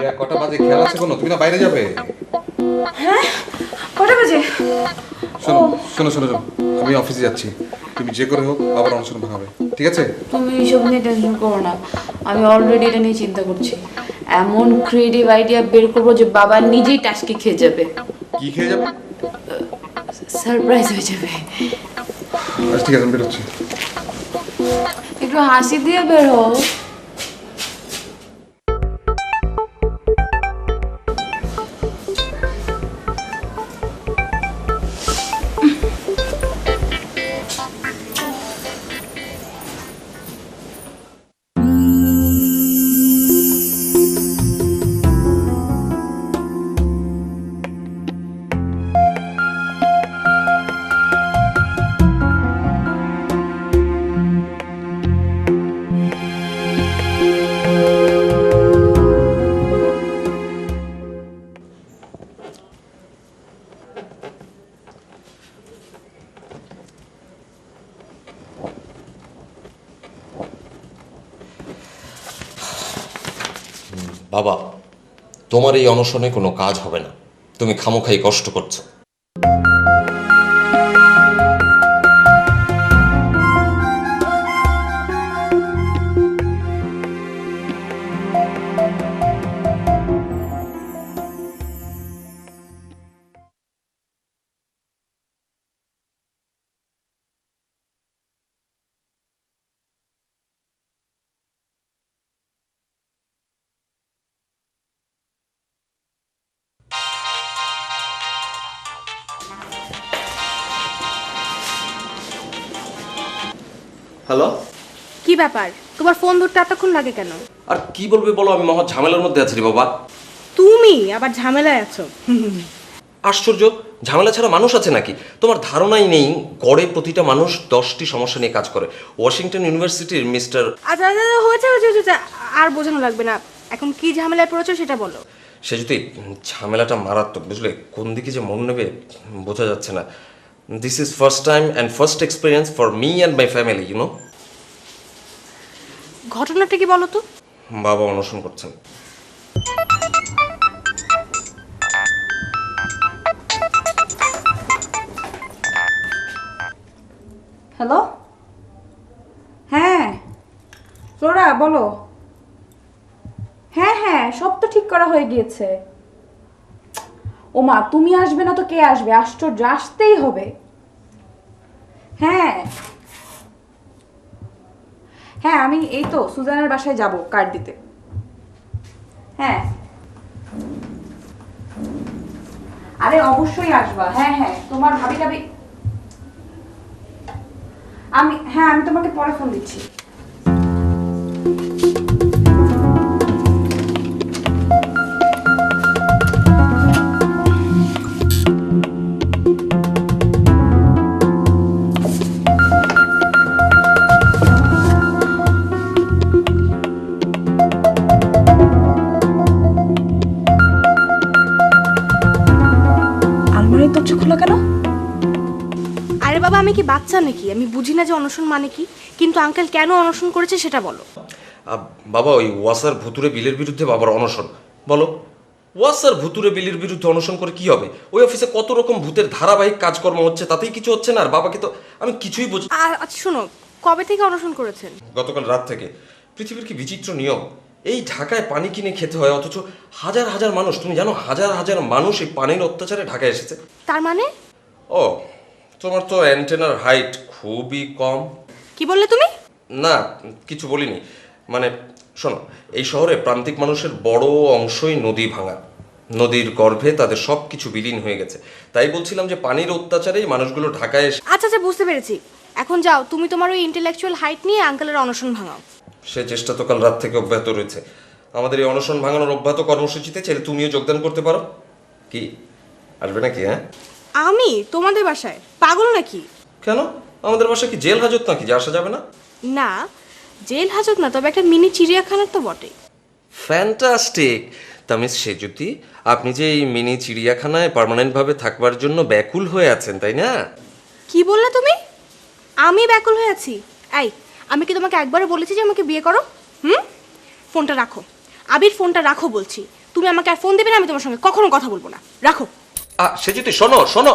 রিয়া কটা বাজে? খেয়াল আছে কোনো? তুমি না বাইরে যাবে? কটা বাজে? শোনো শোনো শোনো শোনো। আমি অফিসে যাচ্ছি। তুমি যে করে হোক আবার অনুষ্ঠান ভাঙাবে ঠিক আছে? তুমি এইসব নিয়ে টেনশন করো না। আমি অলরেডি এটা নিয়ে চিন্তা করছি। এমন ক্রিয়েটিভ আইডিয়া বের করব যে বাবা নিজেই টাস্কি খেয়ে যাবে। কি খেয়ে যাবে? সারপ্রাইজ হয়ে যাবে। আচ্ছা ঠিক আছে আমি বেরোচ্ছি। একটু হাসি দিয়ে বেরো। হও বাবা তোমার এই অনশনে কোনো কাজ হবে না। তুমি খামোখাই কষ্ট করছ। হ্যালো? কি ব্যাপার? তোমার ফোন ধরতে এতক্ষণ লাগে কেন? আর কি বলবে বলো আমি মহা ঝামেলার মধ্যে আছি রে বাবা। তুমি আবার ঝামেলায় আছো? আশ্চর্য ঝামেলা ছাড়া মানুষ আছে নাকি? তোমার ধারণাই নেই গড়ে প্রতিটা মানুষ দশটি সমস্যা নিয়ে কাজ করে। ওয়াশিংটন ইউনিভার্সিটির মিস্টার আচ্ছা আচ্ছা আচ্ছা, হয়েছে হয়েছে হয়েছে আর বোঝানো লাগবে না। এখন কি ঝামেলায় পড়েছো সেটা বলো। সে যদি ঝামেলাটা মারাত্মক বুঝলে? কোন দিকে যে মন নেবে বোঝা যাচ্ছে না। This is first time and first experience for me and my family you know ঘটনাটা কি বলো তো? বাবা অনশন করছেন। হ্যালো? হ্যাঁ। ফ্লোরা বলো। হ্যাঁ হ্যাঁ সব তো ঠিক করা হয়ে গিয়েছে। ওমা তুমি আসবে না তো কে আসবে? আশ্চর্য আসতেই হবে। হ্যাঁ। হ্যাঁ আমি এই তো সুজানের বাসায় যাব কার্ড দিতে। হ্যাঁ। আরে অবশ্যই আসবা। হ্যাঁ হ্যাঁ তোমার ভাবি টাবি আমি হ্যাঁ আমি তোমাকে পরে ফোন দিচ্ছি। দরজা খোলা কেন? আরে বাবা আমি কি বাচ্চা নাকি? আমি বুঝি না যে অনশন মানে কি কিন্তু আঙ্কেল কেন অনশন করেছে সেটা বলো। বাবা ওই ওয়াসার ভুতুরে বিলের বিরুদ্ধে বাবার অনশন। বলো ওয়াসার ভুতুরে বিলের বিরুদ্ধে অনশন করে কি হবে? ওই অফিসে কত রকম ভূতের ধারাবাহিক কাজকর্ম হচ্ছে তাতেই কিছু হচ্ছে না আর বাবাকে তো আমি কিছুই বুঝি আর আচ্ছা শোনো কবে থেকে অনশন করেছেন? গতকাল রাত থেকে। পৃথিবীর কি বিচিত্র নিয়ম? এই ঢাকায় পানি কিনে খেতে হয় অথচ হাজার হাজার মানুষ তুমি জানো হাজার হাজার মানুষ এই পানির অত্যাচারে ঢাকায় এসেছে। তার মানে? ও তোমার তো অ্যান্টেনার হাইট খুবই কম। কি বললে তুমি? না কিছু বলিনি। মানে শোনো এই শহরে প্রান্তিক মানুষের বড় অংশই নদী ভাঙা। নদীর গর্ভে তাদের সব কিছু বিলীন হয়ে গেছে। তাই বলছিলাম যে পানির অত্যাচারেই মানুষগুলো ঢাকায় এসে আচ্ছা আচ্ছা বুঝতে পেরেছি। এখন যাও তুমি তোমার ওই ইন্টেলেকচুয়াল হাইট নিয়ে আঙ্কেলের অনশন ভাঙাও। সে চেষ্টা তো কাল রাত থেকে অব্যাহত রয়েছে। আমাদের এই অনশন ভাঙানোর অব্যাহত কর্মসূচিতে চাইলে তুমিও যোগদান করতে পারো। কি? আসবে নাকি হ্যাঁ? আমি? তোমাদের বাসায়? পাগল নাকি? কেন? আমাদের বাসায় কি জেল হাজত নাকি? যে আসা যাবে না? না জেল হাজত না তবে একটা মিনি চিড়িয়াখানার তো বটে। ফ্যান্টাস্টিক তামিজ সেজুতি আপনি যে এই মিনি চিড়িয়াখানায় পার্মানেন্টভাবে থাকবার জন্য ব্যাকুল হয়ে আছেন তাই না? কি বললে তুমি? আমি ব্যাকুল হয়ে আছি। এই আমি কি তোমাকে একবারও বলেছি যে আমাকে বিয়ে করো? হুম? ফোনটা রাখো। আবির, ফোনটা রাখো বলছি। তুমি আমাকে আর ফোন দেবে না, আমি তোমার সঙ্গে কখনো কথা বলব না। রাখো। সে যদি শোনো শোনো।